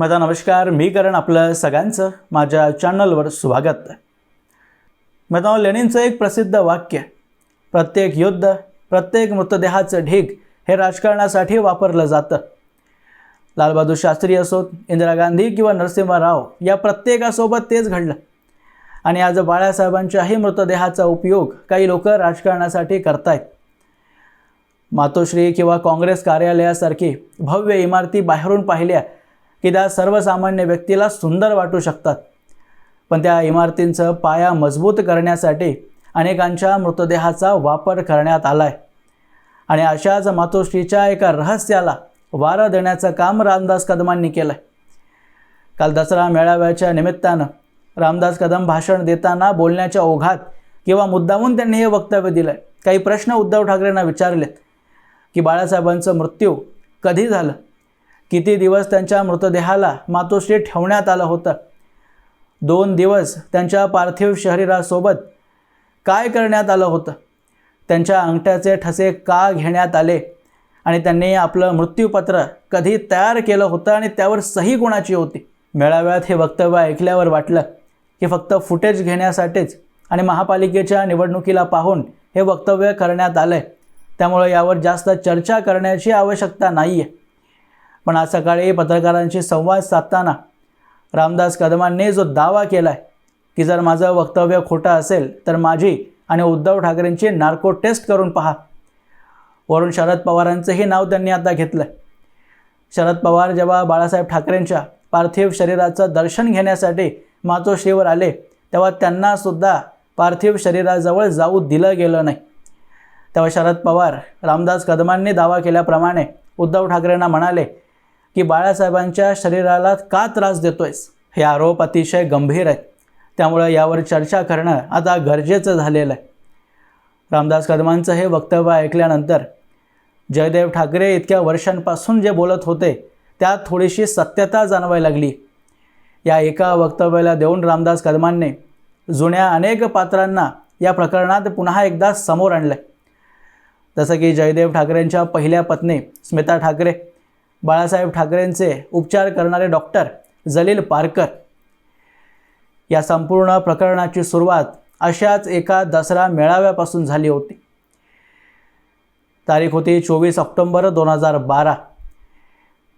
माझा नमस्कार मी करण आपलं सगळ्यांचं माझ्या चॅनलवर स्वागत. आहे लेणींचं एक प्रसिद्ध वाक्य प्रत्येक युद्ध प्रत्येक मृतदेहाचं ढीग हे राजकारणासाठी वापरलं जातं. लालबहादूर शास्त्री असोत इंदिरा गांधी किंवा नरसिंह राव या प्रत्येकासोबत तेच घडलं. आणि आज बाळासाहेबांच्याही मृतदेहाचा उपयोग काही लोक राजकारणासाठी करतायत. मातोश्री किंवा काँग्रेस कार्यालयासारखी भव्य इमारती बाहेरून पाहिल्या की त्या सर्वसामान्य व्यक्तीला सुंदर वाटू शकतात. पण त्या इमारतींचं पाया मजबूत करण्यासाठी अनेकांच्या मृतदेहाचा वापर करण्यात आला आहे आणि अशाच मातोश्रीच्या एका रहस्याला वारं देण्याचं काम रामदास कदमांनी केलं आहे काल दसरा मेळाव्याच्या निमित्तानं रामदास कदम भाषण देताना बोलण्याच्या ओघात किंवा मुद्दामून त्यांनी हे वक्तव्य दिलं आहे काही प्रश्न उद्धव ठाकरेंना विचारलेत की बाळासाहेबांचं मृत्यू कधी झालं? किती दिवस त्यांच्या मृतदेहाला मातोश्री ठेवण्यात आलं होतं? दोन दिवस त्यांच्या पार्थिव शरीरासोबत काय करण्यात आलं होतं? त्यांच्या अंगठ्याचे ठसे का घेण्यात आले? आणि त्यांनी आपलं मृत्यूपत्र कधी तयार केलं होतं आणि त्यावर सही कोणाची होती? मेळाव्यात हे वक्तव्य ऐकल्यावर वाटलं की फक्त फुटेज घेण्यासाठीच आणि महापालिकेच्या निवडणुकीला पाहून हे वक्तव्य करण्यात आलं आहे त्यामुळे यावर जास्त चर्चा करण्याची आवश्यकता नाही आहे पण आज सकाळी पत्रकारांशी संवाद साधताना रामदास कदमांनी जो दावा केला आहे की जर माझं वक्तव्य खोटं असेल तर माझी आणि उद्धव ठाकरेंची नार्को टेस्ट करून पहा. वरून शरद पवारांचंही नाव त्यांनी आता घेतलं आहे शरद पवार जेव्हा बाळासाहेब ठाकरेंच्या पार्थिव शरीराचं दर्शन घेण्यासाठी मातोश्रीवर आले तेव्हा त्यांनासुद्धा पार्थिव शरीराजवळ जाऊ दिलं गेलं नाही. तेव्हा शरद पवार रामदास कदमांनी दावा केल्याप्रमाणे उद्धव ठाकरेंना म्हणाले की बाळासाहेबांच्या शरीराला का त्रास देतोयस? हे आरोप अतिशय गंभीर आहेत. त्यामुळं यावर चर्चा करणं आता गरजेचं झालेलं आहे. रामदास कदमांचं हे वक्तव्य ऐकल्यानंतर जयदेव ठाकरे इतक्या वर्षांपासून जे बोलत होते त्यात थोडीशी सत्यता जाणवायला लागली. या एका वक्तव्याला देऊन रामदास कदमांनी जुन्या अनेक पात्रांना या प्रकरणात पुन्हा एकदा समोर आणलं जसं की जयदेव ठाकरेंच्या पहिल्या पत्नी स्मिता ठाकरे बाळासाहेब ठाकरेंचे उपचार करणारे डॉक्टर जलील पारकर. या संपूर्ण प्रकरणाची सुरुवात अशाच एका दसरा मेळाव्यापासून झाली होती. तारीख होती चोवीस ऑक्टोंबर दोन हजार बारा.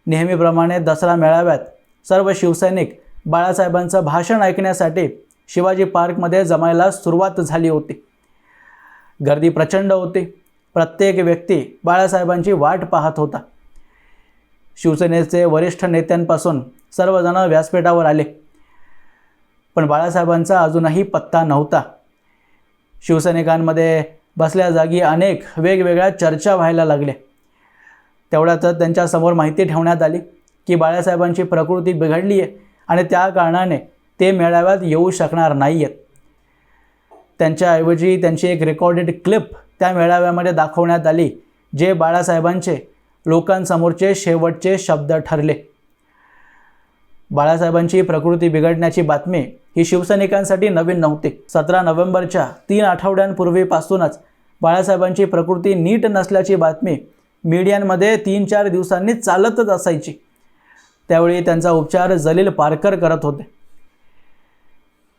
नेहमीप्रमाणे दसरा मेळाव्यात सर्व शिवसैनिक बाळासाहेबांचं भाषण ऐकण्यासाठी शिवाजी पार्कमध्ये जमायला सुरुवात झाली होती. गर्दी प्रचंड होती. प्रत्येक व्यक्ती बाळासाहेबांची वाट पाहत होता. शिवसेनेचे वरिष्ठ नेत्यांपासून सर्वजण व्यासपीठावर आले. पण बाळासाहेबांचा अजूनही पत्ता नव्हता. शिवसैनिकांमध्ये बसल्या जागी अनेक वेगवेगळ्या चर्चा व्हायला लागल्या. तेवढ्यातच त्यांच्यासमोर माहिती ठेवण्यात आली की बाळासाहेबांची प्रकृती बिघडली आहे आणि त्या कारणाने ते मेळाव्यात येऊ शकणार नाही आहेत त्यांच्याऐवजी त्यांची एक रेकॉर्डेड क्लिप त्या मेळाव्यामध्ये दाखवण्यात आली जे बाळासाहेबांचे लोकांसमोरचे शेवटचे शब्द ठरले. बाळासाहेबांची प्रकृती बिघडण्याची बातमी ही शिवसैनिकांसाठी नवीन नव्हती. सतरा नोव्हेंबरच्या तीन आठवड्यांपूर्वीपासूनच बाळासाहेबांची प्रकृती नीट नसल्याची बातमी मीडियांमध्ये तीन चार दिवसांनी चालतच असायची. त्यावेळी त्यांचा उपचार जलील पारकर करत होते.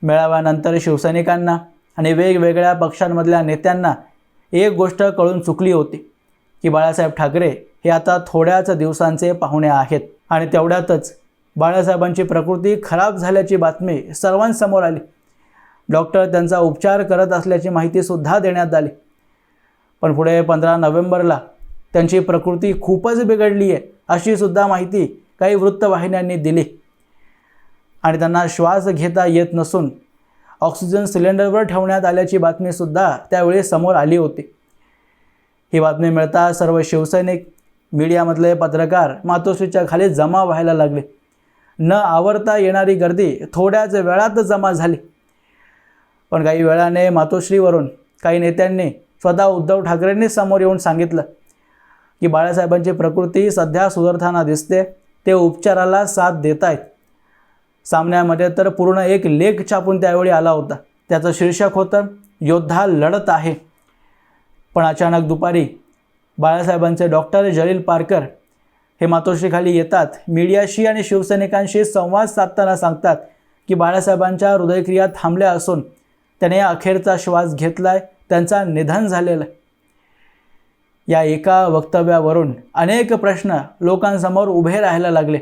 मेळाव्यानंतर शिवसैनिकांना आणि वेगवेगळ्या पक्षांमधल्या नेत्यांना एक गोष्ट कळून चुकली होती की बाळासाहेब ठाकरे हे आता थोड्याच दिवसांचे पाहुणे आहेत. आणि तेवढ्यातच बाळासाहेबांची प्रकृती खराब झाल्याची बातमी सर्वांसमोर आली. डॉक्टर त्यांचा उपचार करत असल्याची माहितीसुद्धा देण्यात आली. पण पुढे पंधरा नोव्हेंबरला त्यांची प्रकृती खूपच बिघडली आहे अशीसुद्धा माहिती काही वृत्तवाहिन्यांनी दिली. आणि त्यांना श्वास घेता येत नसून ऑक्सिजन सिलेंडरवर ठेवण्यात आल्याची बातमीसुद्धा त्यावेळी समोर आली होती. ही बातमी मिळता सर्व शिवसैनिक मीडियामधले पत्रकार मातोश्रीच्या खाली जमा व्हायला लागले. न आवरता येणारी गर्दी थोड्याच वेळात जमा झाली. पण काही वेळाने मातोश्रीवरून काही नेत्यांनी स्वतः उद्धव ठाकरेंनी समोर येऊन सांगितलं की बाळासाहेबांची प्रकृती सध्या सुधारताना दिसते ते उपचाराला साथ देत आहेत सामन्यामध्ये तर पूर्ण एक लेख छापून त्यावेळी आला होता. त्याचं शीर्षक होतं योद्धा लढत आहे. पण अचानक दुपारी बाळासाहेबांचे डॉक्टर जलील पारकर हे मातोश्रीखाली येतात. मीडियाशी आणि शिवसैनिकांशी संवाद साधताना सांगतात की बाळासाहेबांच्या हृदयक्रिया थांबल्या असून त्याने अखेरचा श्वास घेतलाय त्यांचा निधन झालेलं आहे. या एका वक्तव्यावरून अनेक प्रश्न लोकांसमोर उभे राहायला लागले.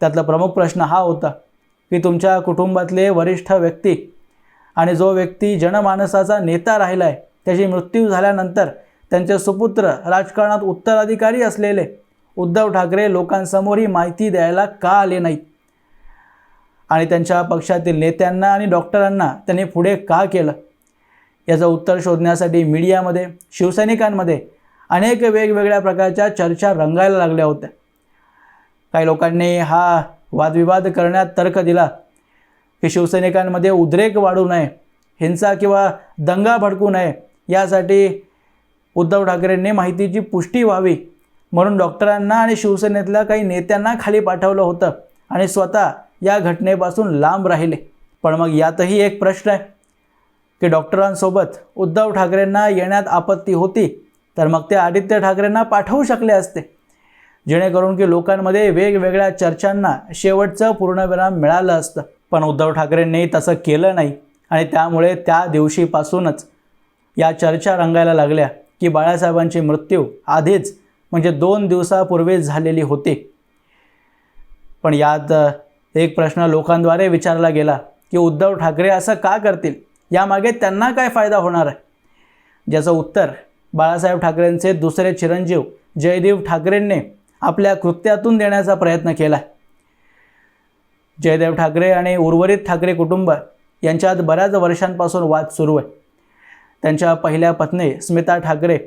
त्यातला प्रमुख प्रश्न हा होता की तुमच्या कुटुंबातले वरिष्ठ व्यक्ती आणि जो व्यक्ती जनमानसाचा नेता राहिला आहे त्याची मृत्यू झाल्यानंतर त्यांचे सुपुत्र राजकारणात उत्तराधिकारी असलेले उद्धव ठाकरे लोकांसमोर ही माहिती द्यायला का आले नाहीत? आणि त्यांच्या पक्षातील नेत्यांना आणि डॉक्टरांना त्यांनी पुढे का केलं? याचं उत्तर शोधण्यासाठी मीडियामध्ये शिवसैनिकांमध्ये अनेक वेगवेगळ्या प्रकारच्या चर्चा रंगायला लागल्या होत्या. काही लोकांनी हा वादविवाद करण्यात तर्क दिला की शिवसैनिकांमध्ये उद्रेक वाढू नये हिंसा किंवा दंगा भडकू नये यासाठी उद्धव ठाकरेंनी माहितीची पुष्टी व्हावी म्हणून डॉक्टरांना आणि शिवसेनेतल्या काही नेत्यांना खाली पाठवलं होतं आणि स्वतः या घटनेपासून लांब राहिले. पण मग यातही एक प्रश्न आहे की डॉक्टरांसोबत उद्धव ठाकरेंना येण्यात आपत्ती होती तर मग ते आदित्य ठाकरेंना पाठवू शकले असते. जेणेकरून की लोकांमध्ये वेगवेगळ्या चर्चांना शेवटचं पूर्णविराम मिळालं असतं. पण उद्धव ठाकरेंनी तसं केलं नाही आणि त्यामुळे त्या दिवशीपासूनच या चर्चा रंगायला लागल्या. की बाळासाहेबांची मृत्यू आधीच म्हणजे दोन दिवसापूर्वीच झालेली होती. पण यात एक प्रश्न लोकांद्वारे विचारला गेला की उद्धव ठाकरे असं का करतील? यामागे त्यांना काय फायदा होणार आहे? ज्याचं उत्तर बाळासाहेब ठाकरेंचे दुसरे चिरंजीव जयदेव ठाकरेंनी आपल्या कृत्यातून देण्याचा प्रयत्न केला. जयदेव ठाकरे आणि उर्वरित ठाकरे कुटुंब यांच्यात बऱ्याच वर्षांपासून वाद सुरू आहे. त्यांच्या पहिल्या पत्नी स्मिता ठाकरे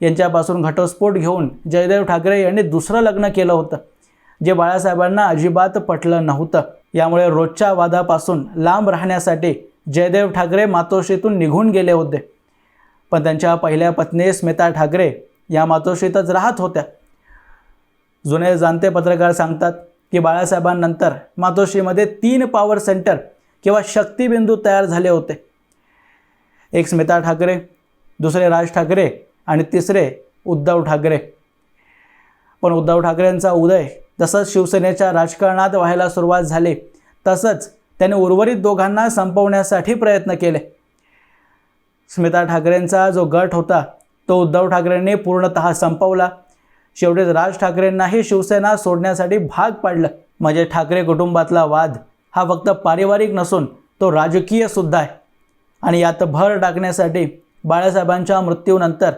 यांच्यापासून घटस्फोट घेऊन जयदेव ठाकरे यांनी दुसरं लग्न केलं होतं जे बाळासाहेबांना अजिबात पटलं नव्हतं. यामुळे रोजच्या वादापासून लांब राहण्यासाठी जयदेव ठाकरे मातोश्रीतून निघून गेले होते. पण त्यांच्या पहिल्या पत्नी स्मिता ठाकरे या मातोश्रीतच राहत होत्या. जुने जाणते पत्रकार सांगतात की बाळासाहेबांनंतर मातोश्रीमध्ये तीन पॉवर सेंटर किंवा शक्तिबिंदू तयार झाले होते. एक स्मिता ठाकरे दुसरे राज ठाकरे आणि तिसरे उद्धव ठाकरे. पण उद्धव ठाकरेंचा उदय तसंच शिवसेनेच्या राजकारणात व्हायला सुरुवात झाली. तसंच त्याने उर्वरित दोघांना संपवण्यासाठी प्रयत्न केले. स्मिता ठाकरेंचा जो गट होता तो उद्धव ठाकरेंनी पूर्णतः संपवला. शेवटीच राज ठाकरेंनाही शिवसेना सोडण्यासाठी भाग पाडलं. म्हणजे ठाकरे कुटुंबातला वाद हा फक्त पारिवारिक नसून तो राजकीय सुद्धा आहे. आणि यात भर टाकण्यासाठी बाळासाहेबांच्या मृत्यूनंतर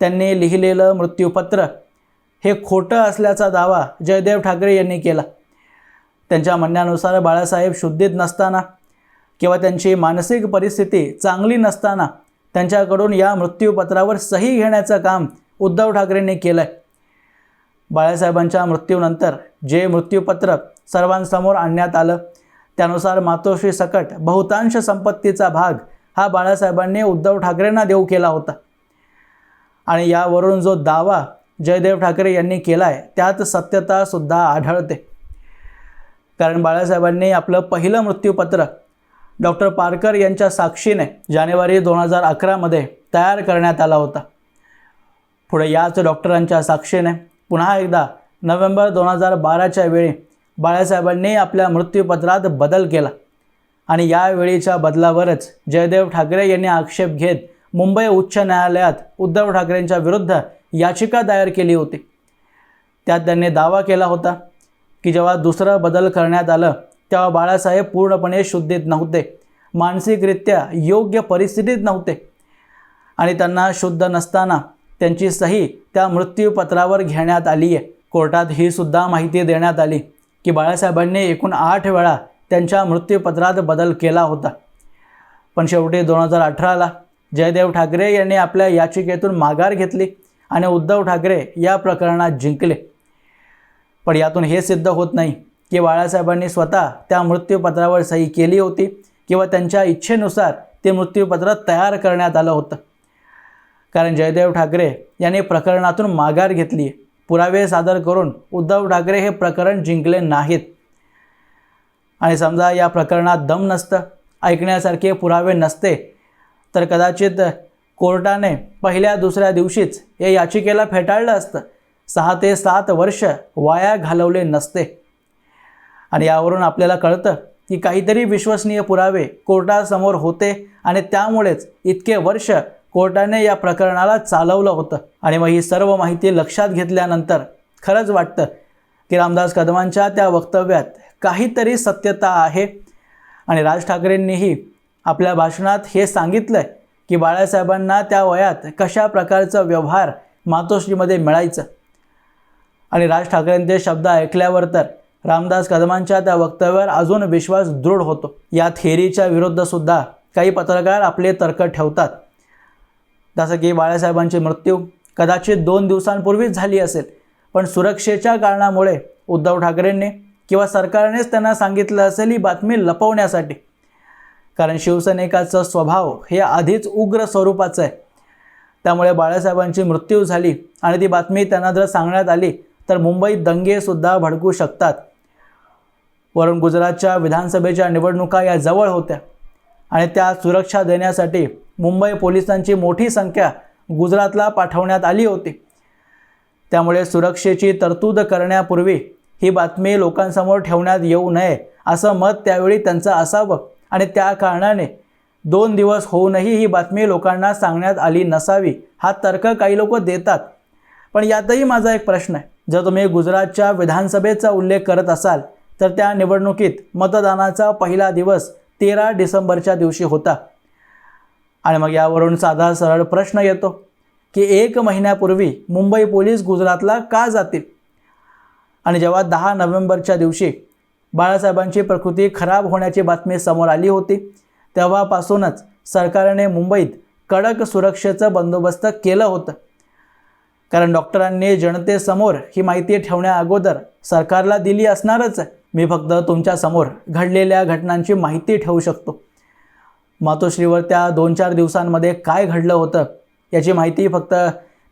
त्यांनी लिहिलेलं मृत्यूपत्र हे खोटं असल्याचा दावा जयदेव ठाकरे यांनी केला. त्यांच्या म्हणण्यानुसार बाळासाहेब शुद्धीत नसताना किंवा त्यांची मानसिक परिस्थिती चांगली नसताना त्यांच्याकडून या मृत्यूपत्रावर सही घेण्याचं काम उद्धव ठाकरेंनी केलं आहे बाळासाहेबांच्या मृत्यूनंतर जे मृत्यूपत्र सर्वांसमोर आणण्यात आलं त्यानुसार मातोश्री सकट बहुतांश संपत्तीचा भाग हा बाळासाहेबांनी उद्धव ठाकरेंना देऊ केला होता. आणि यावरून जो दावा जयदेव ठाकरे यांनी केला आहे त्यात सत्यतासुद्धा आढळते. कारण बाळासाहेबांनी आपलं पहिलं मृत्यूपत्र डॉक्टर पारकर यांच्या साक्षीने जानेवारी दोन हजार अकरामध्ये तयार करण्यात आला होता. पुढे याच डॉक्टरांच्या साक्षीने पुन्हा एकदा नोव्हेंबर दोन हजार बाराच्या वेळी बाळासाहेबांनी आपल्या मृत्यूपत्रात बदल केला. आणि यावेळीच्या बदलावरच जयदेव ठाकरे यांनी आक्षेप घेत मुंबई उच्च न्यायालयात उद्धव ठाकरेंच्या विरुद्ध याचिका दायर केली होती. त्यात त्यांनी दावा केला होता की जेव्हा दुसरं बदल करण्यात आलं तेव्हा बाळासाहेब पूर्णपणे शुद्धीत नव्हते. मानसिकरित्या योग्य परिस्थितीत नव्हते. आणि त्यांना शुद्ध नसताना त्यांची सही त्या मृत्यूपत्रावर घेण्यात आली आहे कोर्टात ही सुद्धा माहिती देण्यात आली की बाळासाहेबांनी एकूण आठ वेळा त्यांच्या मृत्यूपत्रात बदल केला होता. पण शेवटी दोन हजार अठराला जयदेव ठाकरे यांनी आपल्या याचिकेतून माघार घेतली आणि उद्धव ठाकरे या प्रकरणात जिंकले. पण यातून हे सिद्ध होत नाही की बाळासाहेबांनी स्वतः त्या मृत्यूपत्रावर सही केली होती किंवा त्यांच्या इच्छेनुसार ते मृत्यूपत्र तयार करण्यात आलं होतं. कारण जयदेव ठाकरे यांनी प्रकरणातून माघार घेतली. पुरावे सादर करून उद्धव ठाकरे हे प्रकरण जिंकले नाहीत. आणि समजा या प्रकरणात दम नसतं ऐकण्यासारखे पुरावे नसते तर कदाचित कोर्टाने पहिल्या दुसऱ्या दिवशीच या याचिकेला फेटाळलं असतं. सहा ते सात वर्ष वाया घालवले नसते. आणि यावरून आपल्याला कळतं की काहीतरी विश्वसनीय पुरावे कोर्टासमोर होते आणि त्यामुळेच इतके वर्ष कोर्टाने या प्रकरणाला चालवलं होतं. आणि मग ही सर्व माहिती लक्षात घेतल्यानंतर खरंच वाटतं की रामदास कदमांच्या त्या वक्तव्यात काहीतरी सत्यता आहे. आणि राज ठाकरेंनीही आपल्या भाषणात हे सांगितलं की बाळासाहेबांना त्या वयात कशा प्रकारचा व्यवहार मातोश्रीमध्ये मिळायचं? आणि राज ठाकरेंचे शब्द ऐकल्यावर तर रामदास कदमांच्या त्या वक्तव्यावर अजून विश्वास दृढ होतो. या थेरीच्या विरुद्धसुद्धा काही पत्रकार आपले तर्क ठेवतात. जसं की बाळासाहेबांची मृत्यू कदाचित दोन दिवसांपूर्वीच झाली असेल पण सुरक्षेच्या कारणामुळे उद्धव ठाकरेंनी किंवा सरकारनेच त्यांना सांगितलं असेल ही बातमी लपवण्यासाठी. कारण शिवसैनिकाचा स्वभाव हे आधीच उग्र स्वरूपाचं आहे. त्यामुळे बाळासाहेबांची मृत्यू झाली आणि ती बातमी त्यांना जर सांगण्यात आली तर मुंबईत दंगेसुद्धा भडकू शकतात. वरून गुजरातच्या विधानसभेच्या निवडणुका या जवळ होत्या आणि त्या सुरक्षा देण्यासाठी मुंबई पोलिसांची मोठी संख्या गुजरातला पाठवण्यात आली होती. त्यामुळे सुरक्षेची तरतूद करण्यापूर्वी ही बातमी लोकांसमोर ठेवण्यात येऊ नये असं मत त्यावेळी त्यांचं असावं. आणि त्या कारणाने दोन दिवस होऊनही ही बातमी लोकांना सांगण्यात आली नसावी हा तर्क काही लोक देतात. पण यातही माझा एक प्रश्न आहे. जर तुम्ही गुजरातच्या विधानसभेचा उल्लेख करत असाल तर त्या निवडणुकीत मतदानाचा पहिला दिवस तेरा डिसेंबरच्या दिवशी होता. आणि मग यावरून साधा सरळ प्रश्न येतो की एक महिन्यापूर्वी मुंबई पोलीस गुजरातला का जातील? आणि जेव्हा दहा नोव्हेंबरच्या दिवशी बाळासाहेबांची प्रकृती खराब होण्याची बातमी समोर आली होती तेव्हापासूनच सरकारने मुंबईत कडक सुरक्षेचं बंदोबस्त केलं होतं. कारण डॉक्टरांनी जनतेसमोर ही माहिती ठेवण्या अगोदर सरकारला दिली असणारच. मी फक्त तुमच्यासमोर घडलेल्या घटनांची माहिती ठेवू शकतो. मातोश्रीवर त्या दोन चार दिवसांमध्ये काय घडलं होतं याची माहिती फक्त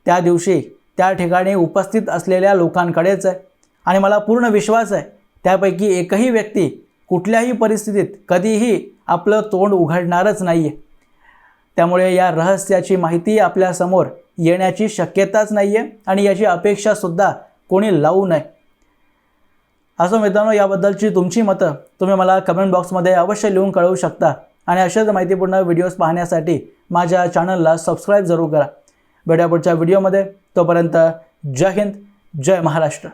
त्या दिवशी त्या ठिकाणी उपस्थित असलेल्या लोकांकडेच आहे. आणि मला पूर्ण विश्वास आहे त्यापैकी एकही व्यक्ती कुठल्याही परिस्थितीत कधीही आपलं तोंड उघडणारच नाही आहे त्यामुळे या रहस्याची माहिती आपल्यासमोर येण्याची शक्यताच नाही आहे आणि याची अपेक्षासुद्धा कोणी लावू नये. असं मित्रांनो याबद्दलची तुमची मतं तुम्ही मला कमेंट बॉक्समध्ये अवश्य लिहून कळवू शकता आणि अशाच माहितीपूर्ण व्हिडिओज पाहण्यासाठी माझ्या चॅनलला सबस्क्राईब जरूर करा. भेटूया पुढच्या व्हिडिओमध्ये तोपर्यंत जय हिंद जय महाराष्ट्र.